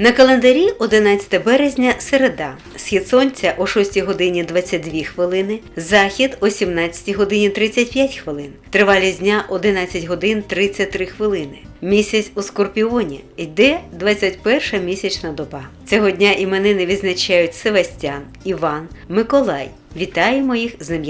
На календарі 11 березня середа. Схід сонця о 6 годині 22 хвилини, захід о 17 годині 35 хвилин. Тривалість дня 11 годин 33 хвилини. Місяць у Скорпіоні йде 21 місячна доба. Цього дня іменини відзначають Севастян, Іван, Миколай. Вітаємо їх з ним.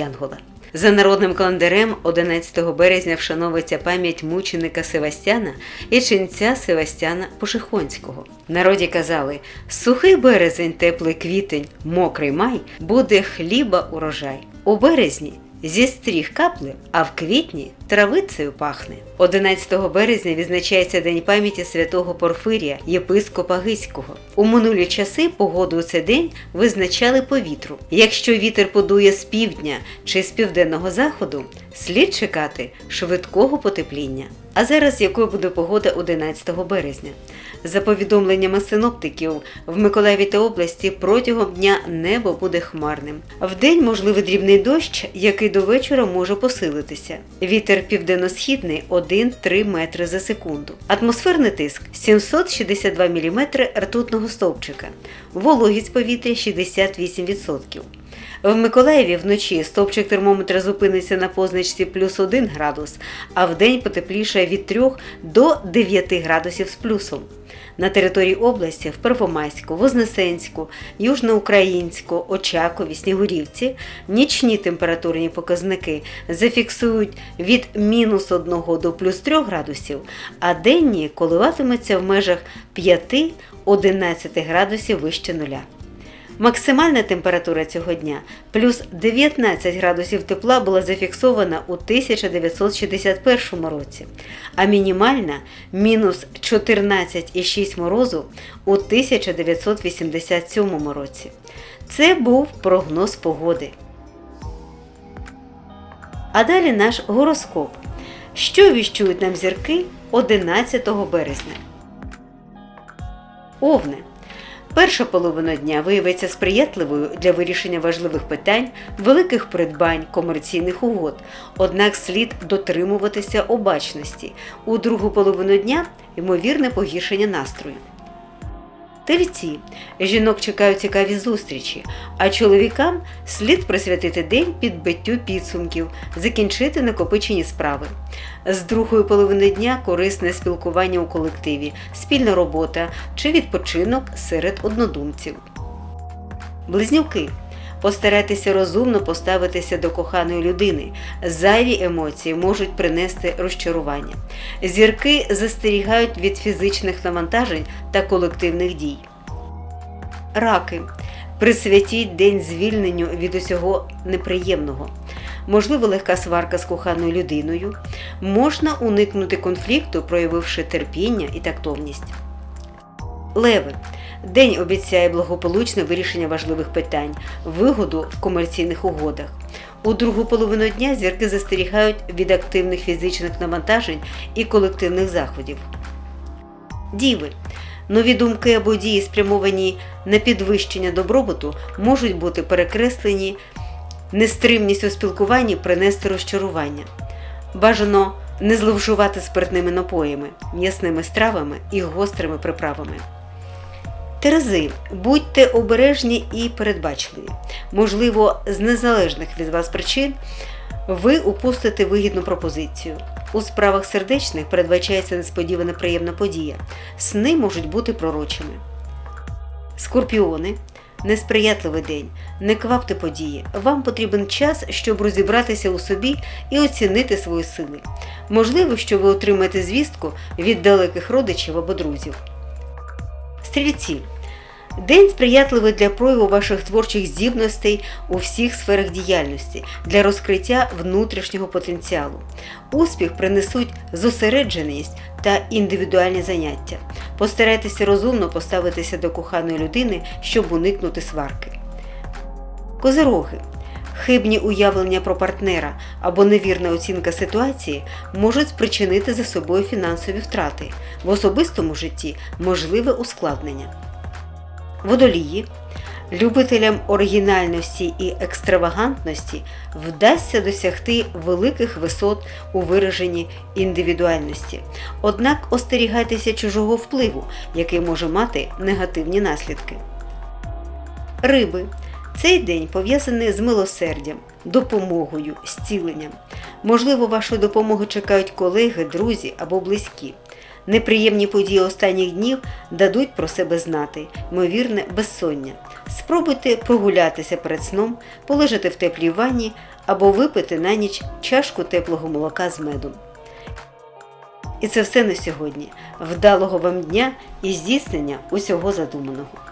За народним календарем 11 березня вшановується пам'ять мученика Севастяна і ченця Севастяна Пошехонського. Народі казали: сухий березень, теплий квітень, мокрий май буде хліба урожай. У березні зі стріх капли, а в квітні травицею пахне. 11 березня відзначається День пам'яті святого Порфирія, єпископа Гиського. У минулі часи погоду у цей день визначали по вітру. Якщо вітер подує з півдня чи з південного заходу, слід чекати швидкого потепління. А зараз якою буде погода 11 березня? За повідомленнями синоптиків, в Миколаєві та області протягом дня небо буде хмарним. Вдень можливий дрібний дощ, який до вечора може посилитися. Вітер південно-східний 1-3 метри за секунду. Атмосферний тиск 762 мм ртутного стовпчика. Вологість повітря 68%. В Миколаєві вночі стовпчик термометра зупиниться на позначці плюс 1 градус, а вдень потеплішає від 3 до 9 градусів з плюсом. На території області в Первомайську, Вознесенську, Южноукраїнську, Очакові, Снігурівці нічні температурні показники зафіксують від мінус 1 до плюс 3 градусів, а денні коливатимуться в межах 5-11 градусів вище нуля. Максимальна температура цього дня плюс 19 градусів тепла була зафіксована у 1961 році, а мінімальна мінус 14,6 морозу у 1987 році. Це був прогноз погоди. А далі наш гороскоп. Що віщують нам зірки 11 березня? Овне. Перша половина дня виявиться сприятливою для вирішення важливих питань, великих придбань, комерційних угод. Однак слід дотримуватися обачності. У другу половину дня ймовірне погіршення настрою. Тельці жінок чекають цікаві зустрічі, а чоловікам слід присвятити день підбиттю підсумків, закінчити накопичені справи. З другої половини дня корисне спілкування у колективі, спільна робота чи відпочинок серед однодумців. Близнюки. Постарайтеся розумно поставитися до коханої людини. Зайві емоції можуть принести розчарування. Зірки застерігають від фізичних навантажень та колективних дій. Раки. Присвятіть день звільненню від усього неприємного. Можливо, легка сварка з коханою людиною. Можна уникнути конфлікту, проявивши терпіння і тактовність. Леви. День обіцяє благополучне вирішення важливих питань, вигоду в комерційних угодах. У другу половину дня зірки застерігають від активних фізичних навантажень і колективних заходів. Діви. Нові думки або дії, спрямовані на підвищення добробуту, можуть бути перекреслені, нестримність у спілкуванні принести розчарування. Бажано не зловживати спиртними напоями, м'ясними стравами і гострими приправами. Терези, будьте обережні і передбачливі. Можливо, з незалежних від вас причин ви упустите вигідну пропозицію. У справах сердечних передбачається несподівана приємна подія. Сни можуть бути пророчими. Скорпіони. Несприятливий день. Не квапте події. Вам потрібен час, щоб розібратися у собі і оцінити свої сили. Можливо, що ви отримаєте звістку від далеких родичів або друзів. Стрільці. День сприятливий для прояву ваших творчих здібностей у всіх сферах діяльності, для розкриття внутрішнього потенціалу. Успіх принесуть зосередженість та індивідуальні заняття. Постарайтеся розумно поставитися до коханої людини, щоб уникнути сварки. Козироги. Хибні уявлення про партнера або невірна оцінка ситуації можуть спричинити за собою фінансові втрати. В особистому житті можливе ускладнення. Водолії. Любителям оригінальності і екстравагантності вдасться досягти великих висот у вираженні індивідуальності. Однак остерігайтеся чужого впливу, який може мати негативні наслідки. Риби. Цей день пов'язаний з милосердям, допомогою, зціленням. Можливо, вашої допомоги чекають колеги, друзі або близькі. Неприємні події останніх днів дадуть про себе знати, ймовірне безсоння. Спробуйте прогулятися перед сном, полежати в теплій ванні або випити на ніч чашку теплого молока з медом. І це все на сьогодні. Вдалого вам дня і здійснення усього задуманого.